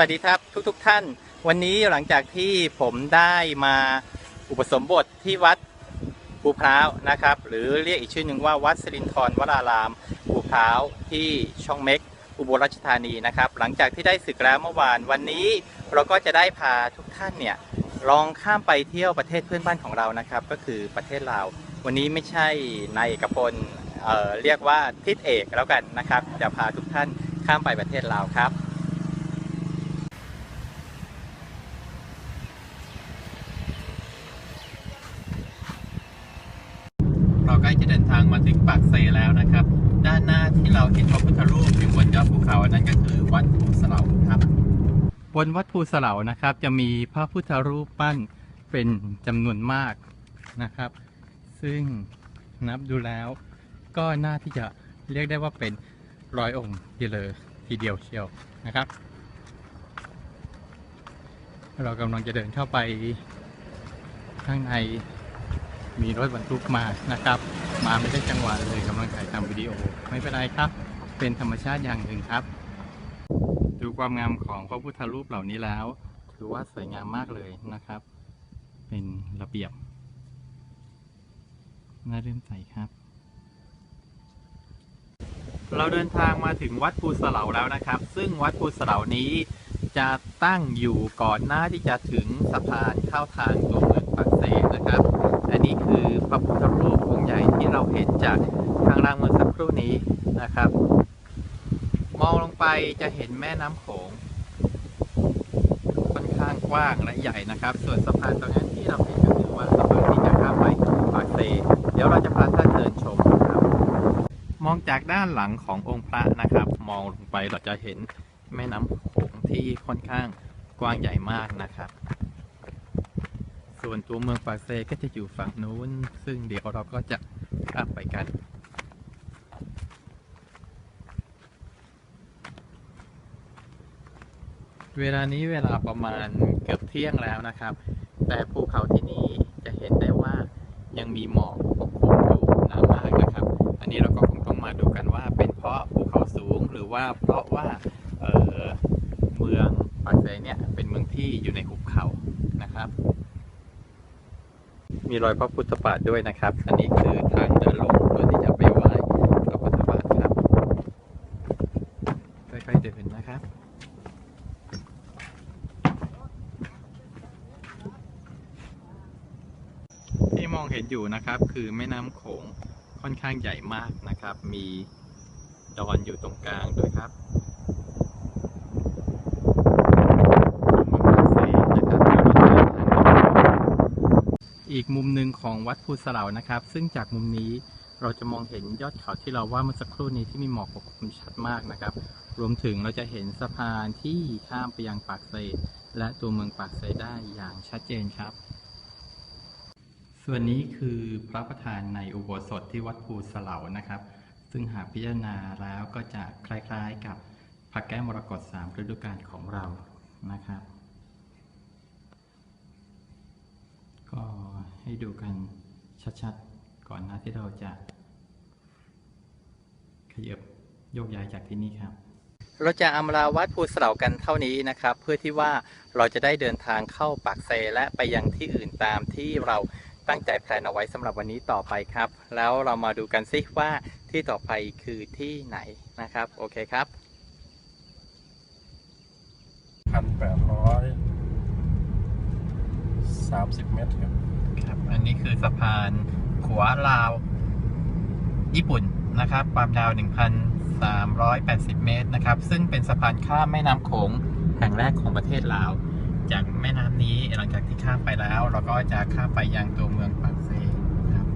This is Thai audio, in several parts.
วัสดีครับทุกๆทท่าน วันนี้หลังจากที่ผมได้มาอุปสมบทที่วัดภูพร้าวนะครับ หรือเรียกอีกชื่อหนึ่งว่าวัดสิรินทรวรารามภูพร้าวที่ช่องเม็กอุบลราชธานีนะครับ หลังจากที่ได้ศึกแล้วเมื่อวานวันนี้เราก็จะได้พาทุกท่านเนี่ยลองข้ามไปเที่ยวประเทศเพื่อนบ้านของเรานะครับ ก็คือประเทศลาววันนี้ไม่ใช่นายเอกพลเออเรียกว่าทิศเอกแล้วกันนะครับ จะพาทุกท่านข้ามไปประเทศลาวครับ เราใกล้จะเดินทางมาถึงปากเซแล้วนะครับ ด้านหน้าที่เราเห็นพระพุทธรูปอยู่บนยอดภูเขาอันั่นก็คือวัดภูสเหลาครับ บนวัดภูสเหลานะครับ จะมีพระพุทธรูปปั้นเป็นจำนวนมากนะครับ ซึ่งนับดูแล้ว ก็น่าที่จะเรียกได้ว่าเป็นร้อยองค์ทีเลยทีเดียวเชียวนะครับ เรากำลังจะเดินเข้าไปข้างใน มีรถบรรทุกมานะครับ มาไม่ได้จังหวะเลยกำลังถ่ายทำวิดีโอ ไม่เป็นไรครับ เป็นธรรมชาติอย่างหนึ่งครับ ดูความงามของพระพุทธรูปเหล่านี้แล้วถือว่าสวยงามมากเลยนะครับ เป็นระเบียบน่าเรื่มใสครับ เราเดินทางมาถึงวัดภูสเหลาแล้วนะครับ ซึ่งวัดภูสเหลานี้จะตั้งอยู่ก่อนหน้าที่จะถึงสะพานเข้าทางตัวเมืองปากเซนะครับ อันนี้คือพระพุทธรูปองค์ใหญ่ที่เราเห็นจากข้างล่างเมื่อสักครู่นี้นะครับ มองลงไปจะเห็นแม่น้ำโขงค่อนข้างกว้างและใหญ่นะครับ ส่วนสะพานตรงนั้นที่เราเห็นก็คือว่าสะพานที่จะข้ามไปปากเซเดี๋ยวเราจะพาท่านเดินชมนะครับ มองจากด้านหลังขององค์พระนะครับ มองลงไปเราจะเห็นแม่น้ำโขงที่ค่อนข้างกว้างใหญ่มากนะครับ ส่วนตัวเมืองปากเซก็จะอยู่ฝั่งนู้น ซึ่งเดี๋ยวเราก็จะข้ามไปกันเวลานี้เวลาประมาณเกือบเที่ยงแล้วนะครับ แต่ภูเขาที่นี่จะเห็นได้ว่ายังมีหมอกปกคลุมอยู่หนามากนะครับ อันนี้เราก็คงต้องมาดูกันว่าเป็นเพราะภูเขาสูงหรือว่าเพราะว่าเออเมืองปากเซเนี่ยเป็นเมืองที่อยู่ในหุบเขานะครับ มีรอยพระพุทธบาทด้วยนะครับ อันนี้คือทางเดินลงเพื่อที่จะไปไหว้พระพุทธบาทครับ ค่อยๆเดินนะครับ ที่มองเห็นอยู่นะครับคือแม่น้ำโขงค่อนข้างใหญ่มากนะครับ มีดอนอยู่ตรงกลางด้วยครับ อีกมุมหนึ่งของวัดภูสลานะครับ ซึ่งจากมุมนี้เราจะมองเห็นยอดเขาที่เราว่าเมื่อสักครู่นี้ที่มีหมอกปกคลุมชัดมากนะครับ รวมถึงเราจะเห็นสะพานที่ข้ามไปยังปากเซและตัวเมืองปากเซได้อย่างชัดเจนครับ ส่วนนี้คือพระประธานในอุโบสถที่วัดภูสลานะครับ ซึ่งหากพิจารณาแล้วก็จะคล้ายๆกับพระแก้วมรกตสามฤดูกาลของเรานะครับ ก็ ให้ดูกันชัดๆ ก่อนหน้าที่เราจะ ขยับโยกย้ายจากที่นี่ครับ เราจะอำลาวัดภูสเหลากันเท่านี้นะครับ เพื่อที่ว่าเราจะได้เดินทางเข้าปากเซและไปยังที่อื่นตามที่เราตั้งใจแพลนเอาไว้สำหรับวันนี้ต่อไปครับ แล้วเรามาดูกันซิว่าที่ต่อไปคือที่ไหนนะครับ โอเคครับพันแปดร้อยสามสิบเมตรครับ ครับ อันนี้คือสะพานขวาลาว ญี่ปุ่นนะครับ ความยาว 1,380 เมตรนะครับ ซึ่งเป็นสะพานข้ามแม่น้ำโขงแห่งแรกของประเทศลาว จากแม่น้ำนี้หลังจากที่ข้ามไปแล้ว เราก็จะข้ามไปยังตัวเมืองปากเซครับ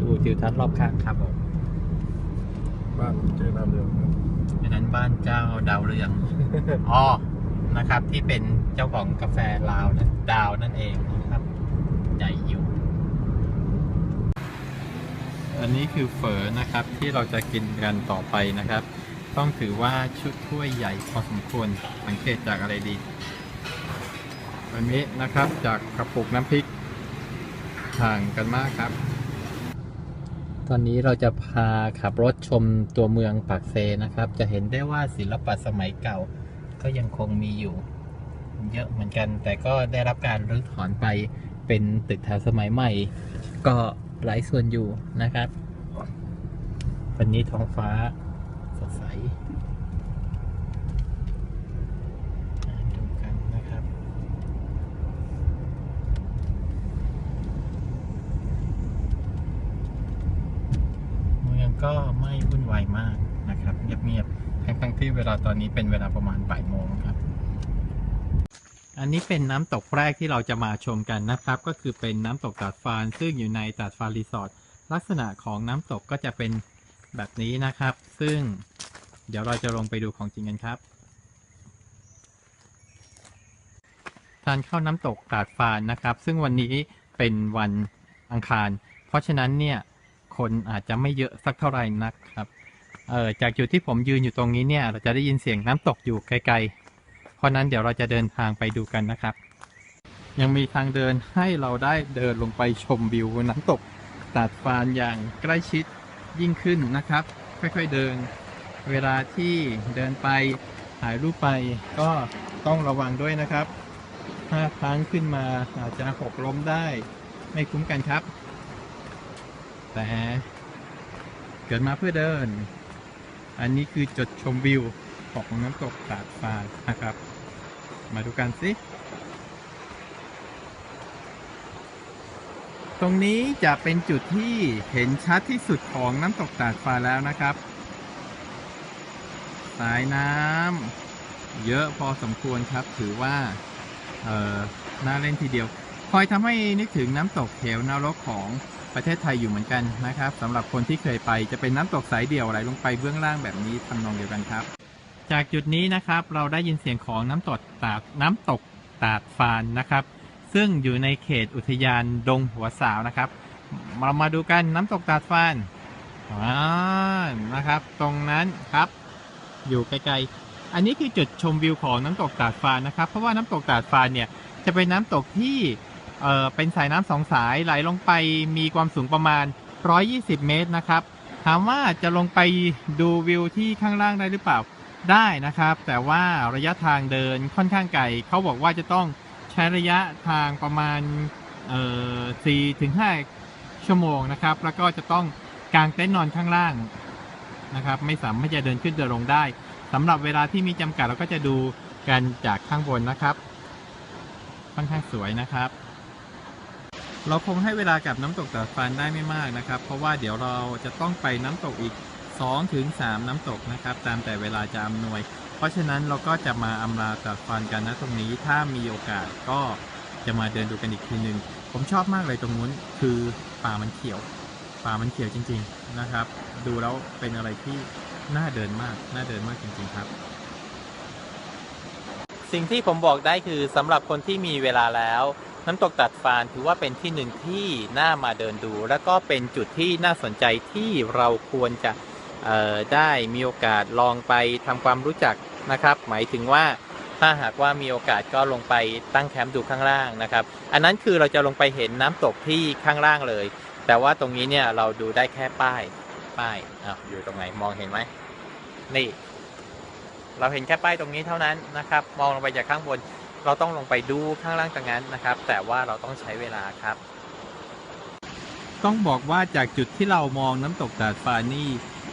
ดูทิวทัศน์รอบข้างครับผมบ้านเจอดาวเรืองครับอันนั้นบ้านเจ้าดาวเรือง อ๋อ นะครับ ที่เป็นเจ้าของกาแฟลาวนะดาวนั่นเองนะครับ ใหญ่อยู่ อันนี้คือเฝอนะครับที่เราจะกินกันต่อไปนะครับ ต้องถือว่าชุดถ้วยใหญ่พอสมควรสังเกตจากอะไรดีอันนี้นะครับจากกระปุกน้ำพริกห่างกันมากครับ ตอนนี้เราจะพาขับรถชมตัวเมืองปากเซนะครับ จะเห็นได้ว่าศิลปะสมัยเก่าก็ยังคงมีอยู่ เยอะเหมือนกัน แต่ก็ได้รับการรื้อถอนไป เป็นตึกแถวสมัยใหม่ ก็หลายส่วนอยู่นะครับ วันนี้ท้องฟ้าสดใสดูกันนะครับ เมืองก็ไม่วุ่นวายมากนะครับ เงียบๆทั้งๆที่เวลาตอนนี้เป็นเวลาประมาณบ่ายโมงครับ อันนี้เป็นน้ำตกแรกที่เราจะมาชมกันนะครับ ก็คือเป็นน้ำตกตาดฟานซึ่งอยู่ในตาดฟานรีสอร์ทลักษณะของน้ำตกก็จะเป็นแบบนี้นะครับ ซึ่งเดี๋ยวเราจะลงไปดูของจริงกันครับทานเข้าน้ำตกตาดฟานนะครับ ซึ่งวันนี้เป็นวันอังคาร เพราะฉะนั้นเนี่ยคนอาจจะไม่เยอะสักเท่าไหร่นักครับเออจากจุดที่ผมยืนอยู่ตรงนี้เนี่ย เราจะได้ยินเสียงน้ำตกอยู่ไกล เพราะนั้นเดี๋ยวเราจะเดินทางไปดูกันนะครับ ยังมีทางเดินให้เราได้เดินลงไปชมวิวน้ำตกตาดฟานอย่างใกล้ชิดยิ่งขึ้นนะครับ ค่อยๆเดิน เวลาที่เดินไปถ่ายรูปไปก็ต้องระวังด้วยนะครับถ้าพลั้งขึ้นมาอาจจะหกล้มได้ไม่คุ้มกันครับ แต่เกิดมาเพื่อเดิน อันนี้คือจุดชมวิวของน้ำตกตาดฟานนะครับ มาดูกันสิตรงนี้จะเป็นจุดที่เห็นชัดที่สุดของน้ำตกตาดฟาแล้วนะครับ สายน้ำเยอะพอสมควรครับ ถือว่า เออน่าเล่นทีเดียว คอยทำให้นึกถึงน้ำตกเหวนรกของประเทศไทยอยู่เหมือนกันนะครับสำหรับคนที่เคยไปจะเป็นน้ำตกสายเดี่ยวไหลลงไปเบื้องล่างแบบนี้ทำนองเดียวกันครับ จากจุดนี้นะครับเราได้ยินเสียงของน้ำตกตาดน้ำตกตาดฟานนะครับ ซึ่งอยู่ในเขตอุทยานดงหัวสาวนะครับ เรามาดูกันน้ำตกตาดฟานอ่านะครับ ตรงนั้นครับ อยู่ไกลๆอันนี้คือจุดชมวิวของน้ำตกตาดฟานนะครับ เพราะว่าน้ำตกตาดฟานเนี่ยจะเป็นน้ำตกที่เอ่อเป็นสายน้ำสองสายไหลลงไปมีความสูงประมาณ 120 เมตรนะครับ ถามว่าจะลงไปดูวิวที่ข้างล่างได้หรือเปล่า ได้นะครับ แต่ว่าระยะทางเดินค่อนข้างไกลเขาบอกว่าจะต้องใช้ระยะทางประมาณเอ่อ4ถึง5ชั่วโมงนะครับ แล้วก็จะต้องกางเต็นท์นอนข้างล่างนะครับ ไม่สามารถจะเดินขึ้นเดินลงได้สำหรับเวลาที่มีจำกัดเราก็จะดูกันจากข้างบนนะครับค่อนข้างสวยนะครับ เราคงให้เวลากับน้ำตกตาดฟันได้ไม่มากนะครับ เพราะว่าเดี๋ยวเราจะต้องไปน้ำตกอีก 2ถึง3น้ำตกนะครับ ตามแต่เวลาจะอำนวย เพราะฉะนั้นเราก็จะมาอำลาตาดฟันกันนะตรงนี้ถ้ามีโอกาสก็จะมาเดินดูกันอีกทีหนึ่งผมชอบมากเลยตรงนู้นคือป่ามันเขียว ป่ามันเขียวจริง ๆนะครับ ดูแล้วเป็นอะไรที่น่าเดินมากน่าเดินมากจริง ๆครับ สิ่งที่ผมบอกได้คือสำหรับคนที่มีเวลาแล้วน้ำตกตัดฟานถือว่าเป็นที่หนึ่งที่น่ามาเดินดู แล้วก็เป็นจุดที่น่าสนใจที่เราควรจะ ได้มีโอกาสลองไปทำความรู้จักนะครับ หมายถึงว่าถ้าหากว่ามีโอกาสก็ลงไปตั้งแคมป์ดูข้างล่างนะครับ อันนั้นคือเราจะลงไปเห็นน้ำตกที่ข้างล่างเลย แต่ว่าตรงนี้เนี่ยเราดูได้แค่ป้ายป้ายอะอยู่ตรงไหนมองเห็นไหมนี่ เราเห็นแค่ป้ายตรงนี้เท่านั้นนะครับ มองลงไปจากข้างบน เราต้องลงไปดูข้างล่างตรงนั้นนะครับ แต่ว่าเราต้องใช้เวลาครับ ต้องบอกว่าจากจุดที่เรามองน้ำตกตาดฟ้านี่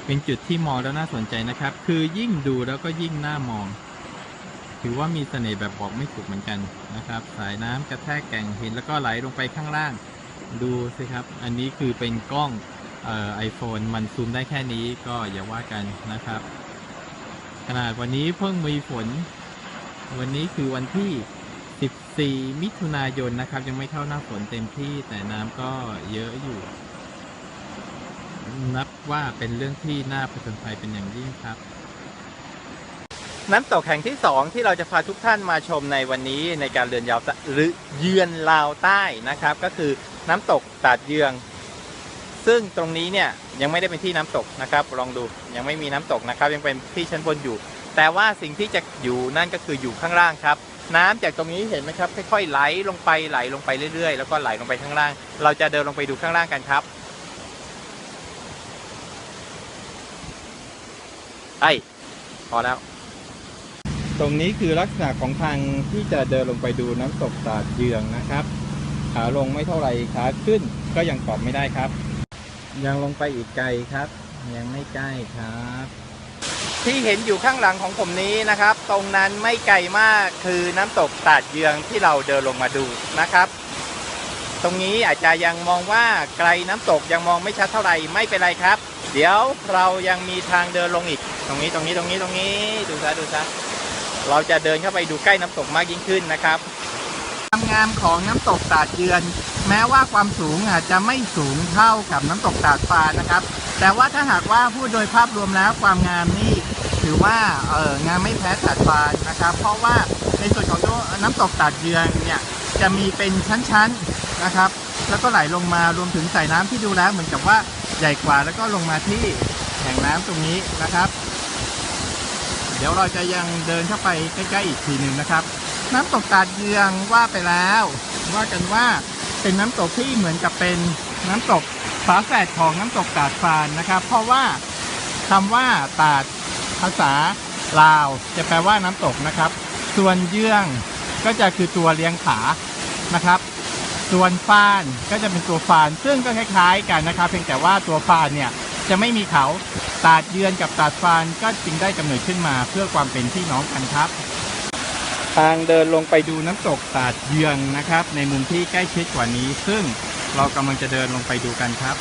เป็นจุดที่มองแล้วน่าสนใจนะครับ คือยิ่งดูแล้วก็ยิ่งน่ามอง ถือว่ามีเสน่ห์แบบบอกไม่ถูกเหมือนกันนะครับ สายน้ำกระแทกแก่งหินแล้วก็ไหลลงไปข้างล่าง ดูสิครับ อันนี้คือเป็นกล้องไอโฟนมันซูมได้แค่นี้ก็อย่าว่ากันนะครับ ขนาดวันนี้เพิ่งมีฝน วันนี้คือวันที่ 14 มิถุนายนนะครับ ยังไม่เข้าหน้าฝนเต็มที่แต่น้ำก็เยอะอยู่ นับว่าเป็นเรื่องที่น่าผจญภัยเป็นอย่างยิ่งครับ น้ำตกแห่งที่2ที่เราจะพาทุกท่านมาชมในวันนี้ในการเดินยาวหรือเยือนลาวใต้นะครับ ก็คือน้ำตกตาดเยือง ซึ่งตรงนี้เนี่ยยังไม่ได้เป็นที่น้ำตกนะครับ ลองดูยังไม่มีน้ำตกนะครับ ยังเป็นที่ชั้นบนอยู่ แต่ว่าสิ่งที่จะอยู่นั่นก็คืออยู่ข้างล่างครับน้ำจากตรงนี้เห็นไหมครับ ค่อยๆไหลลงไปไหลลงไปเรื่อยๆ แล้วก็ไหลลงไปข้างล่าง เราจะเดินลงไปดูข้างล่างกันครับ ไอ้พอแล้ว ตรงนี้คือลักษณะของทางที่จะเดินลงไปดูน้ำตกตาดเยืองนะครับ ขาลงไม่เท่าไหร่ขาขึ้นก็ยังตอบไม่ได้ครับ ยังลงไปอีกไกลครับ ยังไม่ใกล้ครับ ที่เห็นอยู่ข้างหลังของผมนี้นะครับ ตรงนั้นไม่ไกลมากคือน้ำตกตาดเยืองที่เราเดินลงมาดูนะครับตรงนี้อาจจะยังมองว่าไกลน้ำตกยังมองไม่ชัดเท่าไหร่ไม่เป็นไรครับ เดี๋ยวเรายังมีทางเดินลงอีก ตรงนี้ตรงนี้ตรงนี้ตรงนี้ ดูซะดูซะเราจะเดินเข้าไปดูใกล้น้ำตกมากยิ่งขึ้นนะครับความงามของน้ำตกตาดเยือน แม้ว่าความสูงอาจจะไม่สูงเท่ากับน้ำตกตาดฟานะครับ แต่ว่าถ้าหากว่าพูดโดยภาพรวมแล้วความงามนี่ถือว่าเอองามไม่แพ้ตาดฟานนะครับ เพราะว่าในส่วนของน้ำตกตาดเยือนเนี่ยจะมีเป็นชั้นๆนะครับ แล้วก็ไหลลงมารวมถึงสายน้ำที่ดูแล้วเหมือนกับว่า ใหญ่กว่าแล้วก็ลงมาที่แห่งน้ำตรงนี้นะครับ เดี๋ยวเราจะยังเดินเข้าไปใกล้ๆอีกทีหนึ่งนะครับ น้ำตกตาดเยืองว่าไปแล้ว ว่ากันว่าเป็นน้ำตกที่เหมือนกับเป็นน้ำตกฝาแฝดของน้ำตกตาดฟานนะครับ เพราะว่าคำว่าตาดภาษาลาวจะแปลว่าน้ำตกนะครับ ส่วนเยืองก็จะคือตัวเลี้ยงขานะครับ ส่วนฟานก็จะเป็นตัวฟาน ซึ่งก็คล้ายๆกันนะครับ เพียงแต่ว่าตัวฟานเนี่ยจะไม่มีเขาตาดเยือนกับตาดฟานก็จึงได้กำเนิดขึ้นมาเพื่อความเป็นพี่น้องกันครับ ทางเดินลงไปดูน้ำตกตาดเยืองนะครับ ในมุมที่ใกล้ชิดกว่านี้ ซึ่งเรากำลังจะเดินลงไปดูกันครับ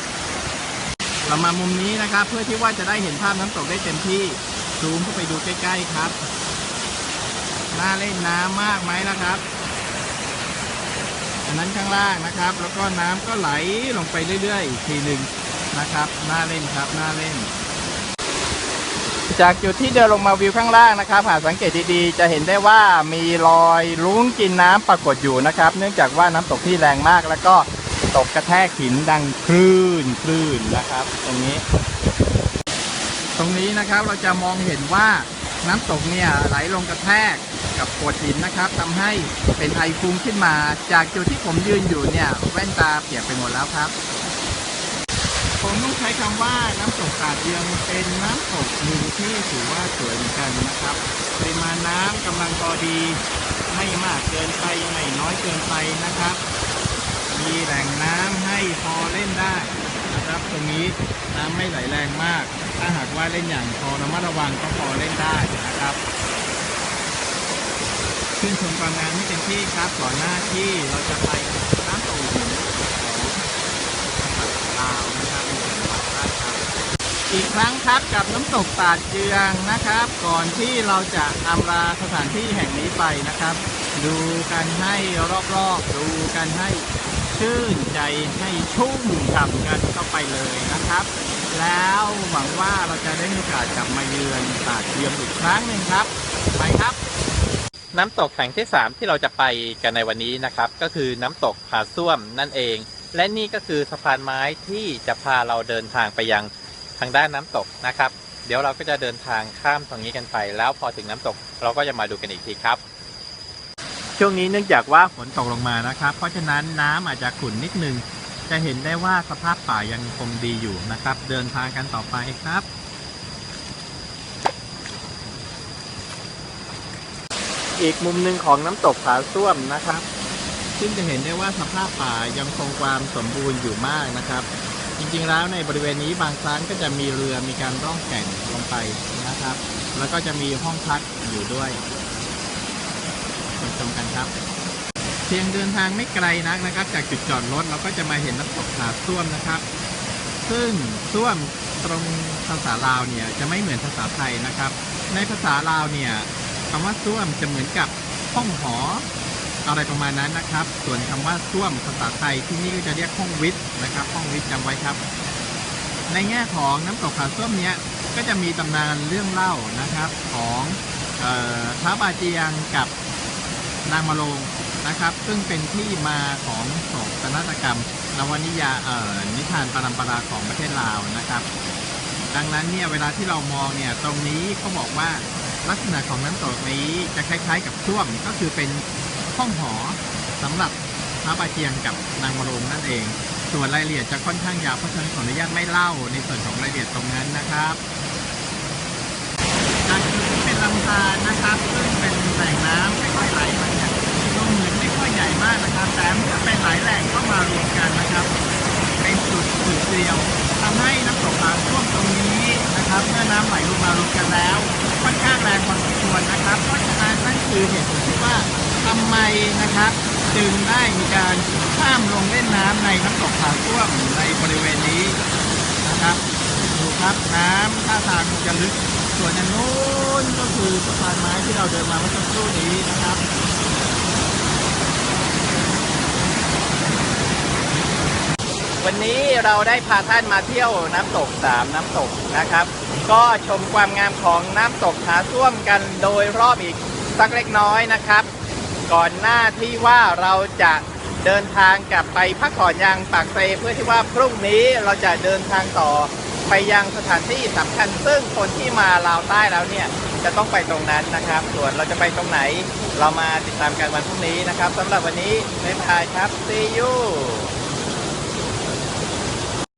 เรามามุมนี้นะครับ เพื่อที่ว่าจะได้เห็นภาพน้ำตกได้เต็มที่ซูมเข้าไปดูใกล้ ๆครับน่าเล่นน้ำมากไหมนะครับ นั้นข้างล่างนะครับ แล้วก็น้ำก็ไหลลงไปเรื่อยๆอีกทีหนึ่งนะครับน่าเล่นครับน่าเล่น จากจุดที่เดินลงมาวิวข้างล่างนะครับ หากสังเกตดีๆ จะเห็นได้ว่ามีรอยรุ้งกินน้ำปรากฏอยู่นะครับ เนื่องจากว่าน้ำตกที่แรงมากแล้วก็ตกกระแทกหินดังคลื่นคลื่นนะครับ ตรงนี้ ตรงนี้นะครับเราจะมองเห็นว่าน้ำตกเนี่ยไหลลงกระแทก กับโขดหินนะครับทำให้เป็นไอฟุ้งขึ้นมา จากจุดที่ผมยืนอยู่เนี่ยแว่นตาเปียกไปหมดแล้วครับ ผมต้องใช้คำว่าน้ำตกตาดเยืองเป็นน้ำตกหนึ่งที่ถือว่าสวยเหมือนกันนะครับปริมาณน้ำกำลังพอดี ไม่มากเกินไปไม่น้อยเกินไปนะครับ มีแหล่งน้ำให้พอเล่นได้นะครับตรงนี้น้ำไม่ไหลแรงมาก ถ้าหากว่าเล่นอย่างพอระมัดระวังก็พอเล่นได้นะครับ ขึ้นชมความงามให้เต็มที่ครับก่อนหน้าที่เราจะไปน้ำตกหินของลาวนะครับในจังหวัดราชบุรีอีกครั้งครับกับน้ำตกตาดเจืองนะครับ ก่อนที่เราจะอำลาสถานที่แห่งนี้ไปนะครับ ดูกันให้รอบๆ ดูกันให้ชื่นใจให้ชุ่มฉ่ำกันเข้าไปเลยนะครับ แล้วหวังว่าเราจะได้มีโอกาสกลับมาเยือนตาดเยืองอีกครั้งหนึ่งครับ ไปครับ น้ำตกแห่งที่ 3 ที่เราจะไปกันในวันนี้นะครับ ก็คือน้ำตกผาส้วมนั่นเอง และนี่ก็คือสะพานไม้ที่จะพาเราเดินทางไปยังทางด้านน้ำตกนะครับ เดี๋ยวเราก็จะเดินทางข้ามตรงนี้กันไป แล้วพอถึงน้ำตกเราก็จะมาดูกันอีกทีครับ ช่วงนี้เนื่องจากว่าฝนตกลงมานะครับ เพราะฉะนั้นน้ำอาจจะขุ่นนิดนึง จะเห็นได้ว่าสภาพป่ายังคงดีอยู่นะครับ เดินทางกันต่อไปครับ อีกมุมหนึ่งของน้ำตกผาส้วมนะครับ ซึ่งจะเห็นได้ว่าสภาพป่ายังคงความสมบูรณ์อยู่มากนะครับ จริงๆแล้วในบริเวณนี้บางครั้งก็จะมีเรือมีการร่องแก่งลงไปนะครับ แล้วก็จะมีห้องพักอยู่ด้วยชมชมกันครับ เพียงเดินทางไม่ไกลนักนะครับ จากจุดจอดรถเราก็จะมาเห็นน้ำตกผาส้วมนะครับ ซึ่งส้วมตรงภาษาลาวเนี่ยจะไม่เหมือนภาษาไทยนะครับ ในภาษาลาวเนี่ย คำว่าส้วมจะเหมือนกับห้องหอ อะไรประมาณนั้นนะครับ ส่วนคำว่าส้วมภาษาไทยที่นี่ก็จะเรียกห้องวิทย์นะครับ ห้องวิทย์จำไว้ครับ ในแง่ของน้ำตกผาส้วมเนี้ยก็จะมีตำนานเรื่องเล่านะครับของออท้าบาเจียงกับนางมาโรงนะครับ ซึ่งเป็นที่มาของโศกนาฏกรรมนวนิยาเอ่อนิทานปรัมปราของประเทศลาวนะครับ ดังนั้นเนี่ยเวลาที่เรามองเนี่ยตรงนี้เขาบอกว่า ลักษณะของน้ำตกนี้จะคล้ายๆ กับส้วมก็คือเป็นห้องหอสำหรับพระบาเจียงกับนางมรงนั่นเอง ส่วนรายละเอียดจะค่อนข้างยาวเพราะฉะนั้นขออนุญาตไม่เล่าในส่วนของรายละเอียดตรงนั้นนะครับจากจุดที่เป็นลำทานนะครับซึ่งเป็นแหล่งน้ำค่อยๆไหลมาเนี่ยดูเหมือนไม่ค่อยใหญ่มากนะครับแต่เมื่อเป็นหลายแหล่งก็มารวมกันนะครับ เป็นจุด คือเหตุผลที่ว่าทำไมนะครับจึงได้มีการข้ามลงเล่นน้ำในน้ำตกผาท่วมในบริเวณนี้นะครับดูครับน้ำท่าทางคงจะลึกส่วนอันนู้นก็คือสะพานไม้ที่เราเดินมาเมื่อสักครู่นี้นะครับวันนี้เราได้พาท่านมาเที่ยวน้ำตกสามน้ำตกนะครับ ก็ชมความงามของน้ำตกผาส้วมกันโดยรอบอีก สักเล็กน้อยนะครับ ก่อนหน้าที่ว่าเราจะเดินทางกลับไปพักผ่อนยังปากเซเพื่อที่ว่าพรุ่งนี้เราจะเดินทางต่อไปยังสถานที่สำคัญ ซึ่งคนที่มาลาวใต้แล้วเนี่ยจะต้องไปตรงนั้นนะครับ ส่วนเราจะไปตรงไหน เรามาติดตามกันวันพรุ่งนี้นะครับสำหรับวันนี้บ๊ายบายครับ see you